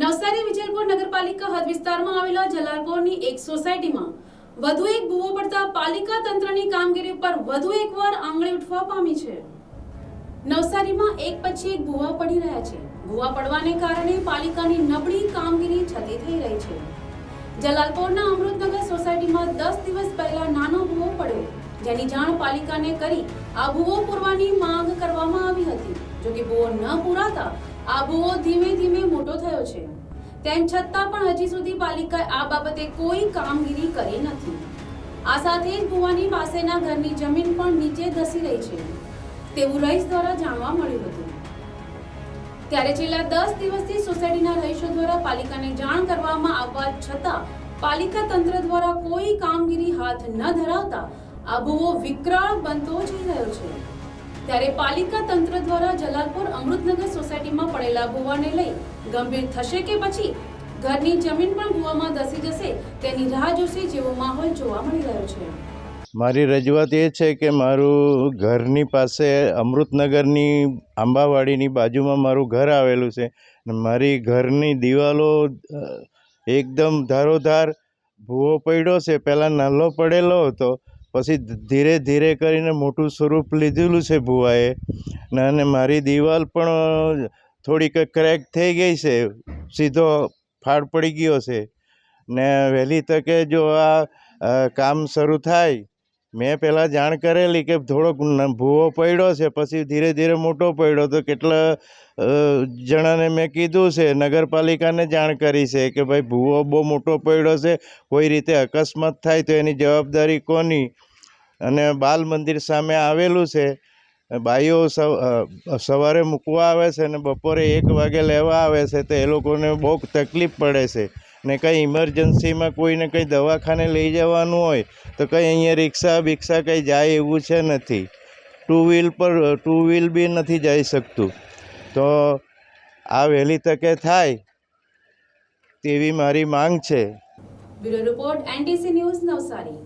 નવસારી વિજલપુર નગરપાલિકા હદ વિસ્તારમાં આવેલા જલાલપોરની એક સોસાયટીમાં વધુ એક ભૂવો પડતા પાલિકા તંત્રની કામગીરી પર વધુ એકવાર આંગળી ઉઠવા પામી છે. નવસારીમાં એક પછી એક ભૂવા પડી રહ્યા છે. ભૂવા પડવાને કારણે પાલિકાની નબળી કામગીરી છતી થઈ રહી છે. જલાલપોરના અમૃતનગર સોસાયટીમાં દસ દિવસ પહેલા નાનો ભૂવો પડ્યો, જેની જાણ પાલિકાને કરી આ ભૂવો પૂરવાની માંગ કરવામાં આવી હતી. જો કે ભૂવો ન પૂરાતા આ ધીમે ધીમે મોટો થયો છે. તેમ છતાં પણ હજી સુધી પાલિકાએ આ બાબતે કોઈ કામગીરી કરી નથી. આ સાથે ભૂવાની પાસેના ઘરની જમીન પણ નીચે ધસી રહી છે. તેવું રહીશ દ્વારા જાણવા મળ્યું હતું. ત્યારે છેલ્લા દસ દિવસથી સોસાયટીના રહીશો દ્વારા પાલિકાને જાણ કરવામાં આવવા છતાં પાલિકા તંત્ર દ્વારા કોઈ કામગીરી હાથ ન ધરાવતા આ વિકરાળ બનતો જઈ રહ્યો છે. ત્યારે પાલિકા તંત્ર દ્વારા જલાલપુર અમૃતનગર પડેલા ભૂવાને લઈ ગંભીર થશે કે પછી? ઘરની જમીન પણ ભૂવામાં ધસી જશે, તેની રાહ જોશે જેવો માહોલ જોવા મળી રહ્યો છે. મારી રજૂઆત એ છે કે મારું ઘરની પાસે અમૃતનગરની આંબાવાડીની બાજુમાં મારું ઘર આવેલું છે. મારી ઘરની દિવાલો એકદમ ધારોધાર ભૂવો પડ્યો છે. પહેલાં નાનો પડેલો હતો, પછી ધીરે ધીરે કરીને મોટું સ્વરૂપ લીધેલું છે ભૂવાએ. અને મારી દિવાલ પણ થોડીક ક્રેક થઈ ગઈ છે, સીધો ફાડ પડી ગયો છે. ને વહેલી તકે જો આ કામ શરૂ થાય, મેં પહેલાં જાણ કરેલી કે થોડોક ભૂવો પડ્યો છે, પછી ધીરે ધીરે મોટો પડ્યો તો કેટલા જણાને મેં કીધું છે, નગરપાલિકાને જાણ કરી છે કે ભાઈ ભૂવો બહુ મોટો પડ્યો છે, કોઈ રીતે અકસ્માત થાય તો એની જવાબદારી કોની? અને બાલ મંદિર સામે આવેલું છે બાઈઓ સવારે મૂકવા આવે છે ને બપોરે એક વાગે લેવા આવે છે તો એ લોકોને બહુ તકલીફ પડે છે. ને કંઈ ઇમરજન્સીમાં કોઈને કંઈ દવાખાને લઈ જવાનું હોય તો કંઈ અહીંયા રિક્ષા બિક્ષા કંઈ જાય એવું છે નથી. ટુ વ્હીલ પર, ટુ વ્હીલ બી નથી જઈ શકતું. તો આ વહેલી તકે થાય તેવી મારી માંગ છે. Bureau report NTC news Navsari.